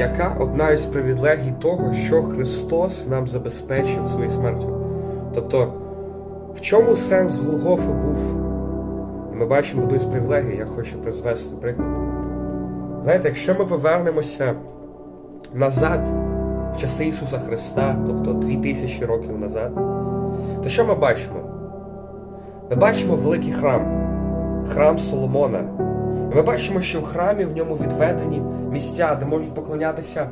яка одна із привілегій того, що Христос нам забезпечив своєю смертю? Тобто, в чому сенс Голгофи був? І ми бачимо одну із привілегій, я хочу призвести приклад. Знаєте, якщо ми повернемося назад в часи Ісуса Христа, тобто 2000 років назад, то що ми бачимо? Ми бачимо великий храм, храм Соломона. Ми бачимо, що в храмі в ньому відведені місця, де можуть поклонятися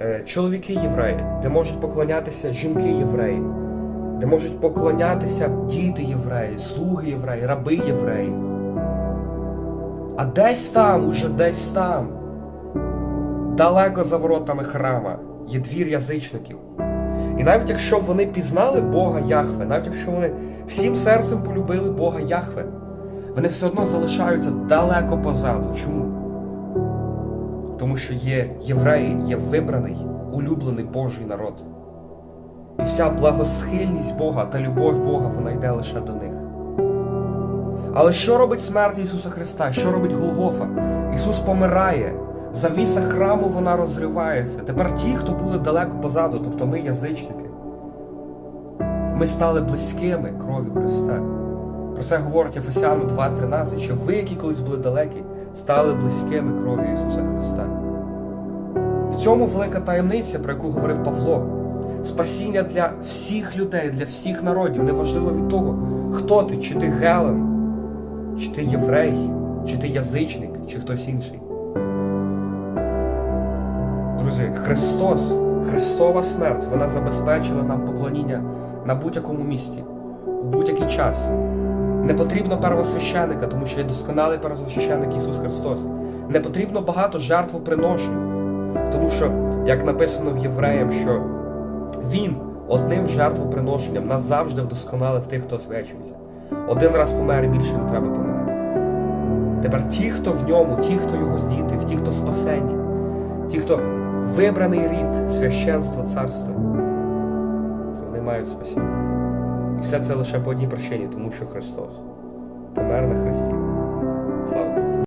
е, чоловіки євреї, де можуть поклонятися жінки євреї, де можуть поклонятися діти євреї, слуги євреї, раби євреї. А десь там, уже десь там, далеко за воротами храма, є двір язичників. І навіть якщо вони пізнали Бога Яхве, навіть якщо вони всім серцем полюбили Бога Яхве, вони все одно залишаються далеко позаду. Чому? Тому що є євреї, є вибраний, улюблений Божий народ. І вся благосхильність Бога та любов Бога вона йде лише до них. Але що робить смерть Ісуса Христа? Що робить Голгофа? Ісус помирає. Завіса храму вона розривається. Тепер ті, хто були далеко позаду, тобто ми язичники, ми стали близькими кров'ю Христа. Про це говорить Ефесяну 2.13, що ви, які колись були далекі, стали близькими кров'ю Ісуса Христа. В цьому велика таємниця, про яку говорив Павло. Спасіння для всіх людей, для всіх народів, неважливо від того, хто ти, чи ти Гелен, чи ти єврей, чи ти язичник, чи хтось інший. Друзі, Христос, Христова смерть, вона забезпечила нам поклоніння на будь-якому місці, у будь-який час. Не потрібно первосвященника, тому що є досконалий первосвященник Ісус Христос. Не потрібно багато жертвоприношень, тому що, як написано в Євреям, що Він одним жертвоприношенням назавжди вдосконалив тих, хто освячується. Один раз помер більше не треба помирати. Тепер ті, хто в ньому, ті, хто його діти, ті, хто спасені, ті, хто вибраний рід, священство, царство, вони мають спасіння. І все це лише по одній причині, тому що Христос помер на Христі